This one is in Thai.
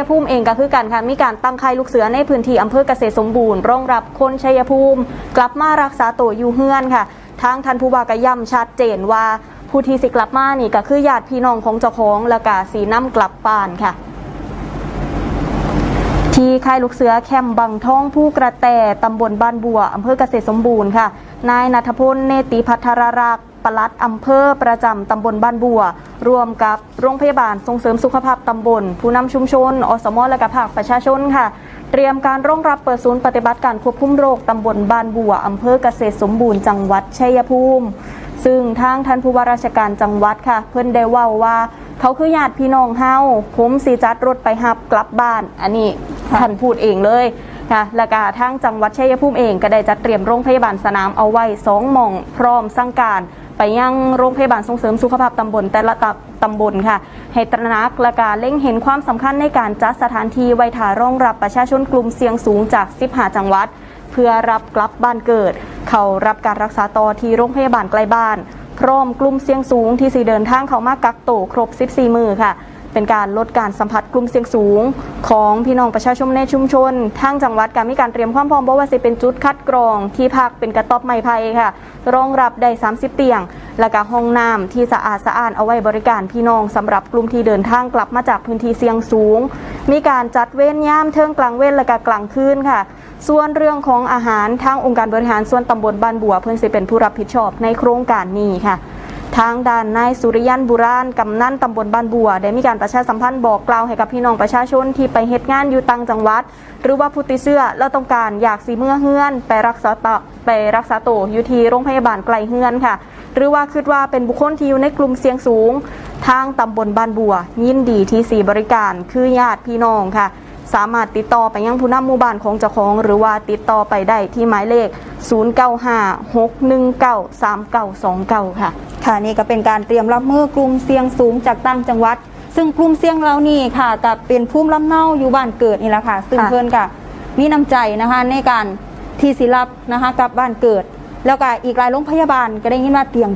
ยภูมิเองก็คือกันค่ะมีการตั้งค่ายลูกเสือในพื้นที่อำเภอเกษตรสมบูรณ์รองรับคนชัยภูมิ กลับมารักษาตัวอยู่เฮือนค่ะทางท่านผู้ว่ากย่ำชัดเจนว่าผู้ที่สิกลับมานี่ก็คือญาติพี่น้องของเจ้าของและกาสีน้ำกลับบ้านค่ะ ที่ค่ายลูกเสือแคมบังท้องผู้กระแตตำบลบ้านบัวอำเภอเกษตรสมบูรณ์ค่ะ นายนัทพลเนติพัทรรักษ์ปลัดอำเภอประจำตำบลบ้านบัว รวมกับโรงพยาบาลส่งเสริมสุขภาพตำบล ผู้นำชุมชน อสมและกภาคประชาชนค่ะ เตรียมการรองรับเปิดศูนย์ปฏิบัติการควบคุมโรคตำบลบ้านบัวอำเภอเกษตรสมบูรณ์จังหวัดชัยภูมิ ซึ่งทางท่านผู้ว่าราชการจังหวัดค่ะ เพิ่นได้ว่าว่า เขาคือญาติพี่น้องเฮาผมสีจัดรถไปหับกลับบ้าน อันนี้ ท่านพูดเองเลยค่ะและก็ทางจังหวัดชัยภูมิเองก็ได้จัดเตรียมโรงพยาบาลสนามเอาไว้สองหม่องพร้อมสั่งการไปยังโรงพยาบาลส่งเสริมสุขภาพตำบลแต่ละตำบลค่ะ ให้ตระหนักและการเล็งเห็นความสำคัญในการจัดสถานที่ไว้ถ่ารองรับประชาชนกลุ่มเสี่ยงสูงจาก 15 จังหวัด เพื่อรับกลับบ้านเกิด เขารับการรักษาต่อที่โรงพยาบาลใกล้บ้าน พร้อมกลุ่มเสี่ยงสูงที่สีเดินทางเขามากักโตวครบ 14 มือค่ะ เป็นการลดการสัมผัสกลุ่มเสี่ยงสูง ของพี่น้องประชาชนในชุมชนทางจังหวัดการมีการเตรียมความพร้อมบ่ว่าจะเป็นจุดคัดกรองที่พักเป็นกระต๊อบไม้ไผ่ค่ะ รองรับได้ 30 เตียง และก็ห้องน้ำที่สะอาดสะอ้านเอาไว้บริการพี่น้องสำหรับกลุ่มที่เดินทางกลับมาจากพื้นที่เสี่ยงสูง มีการจัดเว้นย่ามเทิงกลางเว้นและก็กลางคืนค่ะส่วนเรื่องของอาหารทางองค์การบริหารส่วนตำบลบ้านบัว เพิ่อนสิเป็นผู้รับผิดชอบในโครงการนี้ค่ะ ทางด้านนายสุริยันบุราณกำนันตำบลบ้านบัว ได้มีการประชาสัมพันธ์บอกกล่าวให้กับพี่น้องประชาชนที่ไปเฮ็ดงานอยู่ต่างจังหวัด หรือว่าผู้ติดเชื้อแล้วต้องการอยากสีเมื่อเฮือน ไปรักษาตะไปรักษาตัวอยู่ที่โรงพยาบาลไกลเฮือนค่ะ หรือว่าคิดว่าเป็นบุคคลที่อยู่ในกลุ่มเสี่ยงสูง ทางตำบลบ้านบัว ยินดีที่สีบริการคือญาติพี่น้องค่ะ สามารถติดต่อไปยังผู้นำหมู่บ้านของเจ้าของ หรือว่าติดต่อไปได้ที่หมายเลข 0956193929 ค่ะ ค่ะนี่ก็เป็นการเตรียมรับมือกลุ่มเสี่ยงสูงจากต่างจังหวัด ซึ่งกลุ่มเสี่ยงเรานี่ค่ะกับเป็นภูมิลำเนาอยู่บ้านเกิดนี่แหละค่ะ ซึ่งเพื่อนกับมีน้ำใจนะคะในการที่สิรับนะคะกับบ้านเกิด แล้วก็อีกหลายโรงพยาบาลก็ได้ยินว่าเตียง